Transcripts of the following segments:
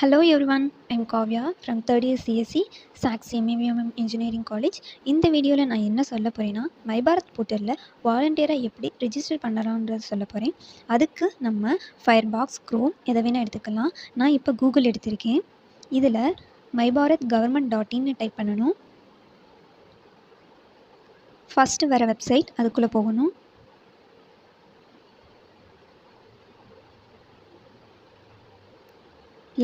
Hello one I'm Kavya from third year CSE socks எம்ஏவிஎம்எம் engineering college இந்த வீடியோவில் நான் என்ன சொல்ல போகிறேன்னா மைபாரத் போர்ட்டலில் வாலண்டியராக எப்படி ரிஜிஸ்டர் பண்ணலான்றது சொல்ல போகிறேன் அதுக்கு நம்ம ஃபயர் பாக்ஸ் க்ரோம் எதை வேணால் எடுத்துக்கலாம். நான் இப்போ கூகுள் எடுத்திருக்கேன். இதில் மைபாரத் கவர்மெண்ட் டாட் இன்னு டைப் பண்ணணும். ஃபஸ்ட்டு வர வெப்சைட் அதுக்குள்ளே போகணும்.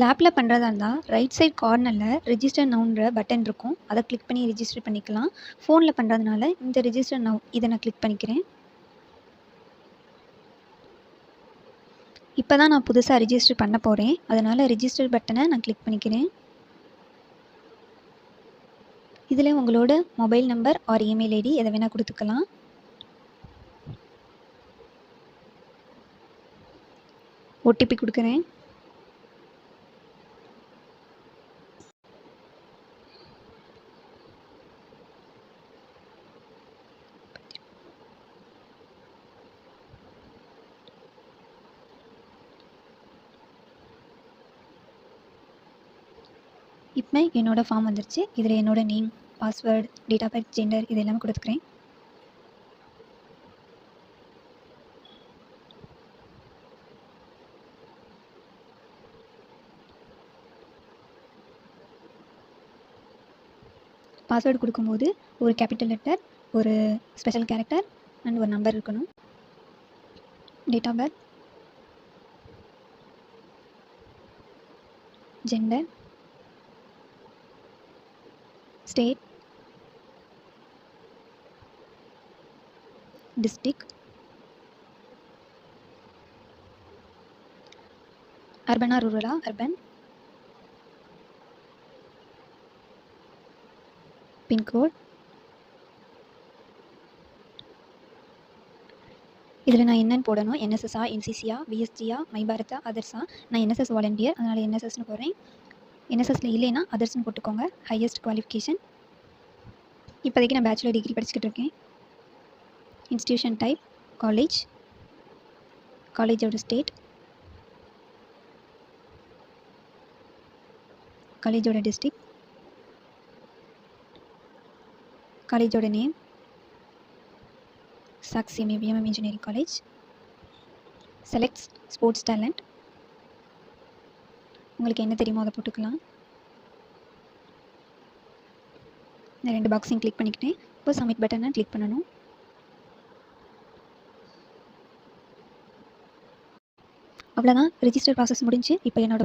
லேப்பில் பண்ணுறதா இருந்தால் ரைட் சைட் கார்னரில் ரிஜிஸ்டர் நவுன்ற பட்டன் இருக்கும். அதை கிளிக் பண்ணி ரிஜிஸ்டர் பண்ணிக்கலாம். ஃபோனில் பண்ணுறதுனால இந்த ரிஜிஸ்டர் நவ் இதை நான் கிளிக் பண்ணிக்கிறேன். இப்போ தான் நான் புதுசாக ரிஜிஸ்டர் பண்ண போகிறேன் அதனால் ரிஜிஸ்டர் பட்டனை நான் கிளிக் பண்ணிக்கிறேன். இதில் உங்களோட mobile number or email ID எதை வேணால் கொடுத்துக்கலாம். ஓடிபி கொடுக்குறேன். இப்போ என்னோடய ஃபார்ம் வந்துருச்சு. இதில் என்னோடய name password date of birth gender இது எல்லாமே கொடுத்துக்கிறேன். பாஸ்வேர்டு கொடுக்கும்போது ஒரு கேபிட்டல் லெட்டர் ஒரு ஸ்பெஷல் கேரக்டர் அண்ட் ஒரு நம்பர் இருக்கணும். Date of birth gender state district அர்பனா ரூரலா அர்பன் பின்கோட். இதில் நான் என்னன்னு போடணும். என்எஸ்எஸ்ஆ என்சிசியா பிஎஸ்டியா மைபாரத்தா அதர்ஸா. நான் என்எஸ்எஸ் வாலண்டியர் அதனால் என்எஸ்எஸ்னு போகிறேன் என்எஸ்எஸ்ல இல்லைன்னா அதர்ஸ்னு போட்டுக்கோங்க. ஹையஸ்ட் குவாலிஃபிகேஷன் இப்போதைக்கு நான் பேச்சுலர் டிகிரி படிச்சுக்கிட்டு இருக்கேன். இன்ஸ்டியூஷன் டைப் காலேஜ் காலேஜோட ஸ்டேட் காலேஜோட டிஸ்ட்ரிக் காலேஜோட name socks MAPM engineering college selects sports talent உங்களுக்கு என்ன தெரியுமோ அதை போட்டுக்கலாம். இந்த ரெண்டு பாக்ஸையும் கிளிக் பண்ணிக்கிட்டேன். இப்போ சப்மிட் பட்டனை கிளிக் பண்ணணும். அவ்வளோதான் ரிஜிஸ்டர் ப்ராசஸ் முடிஞ்சு இப்போ என்னோட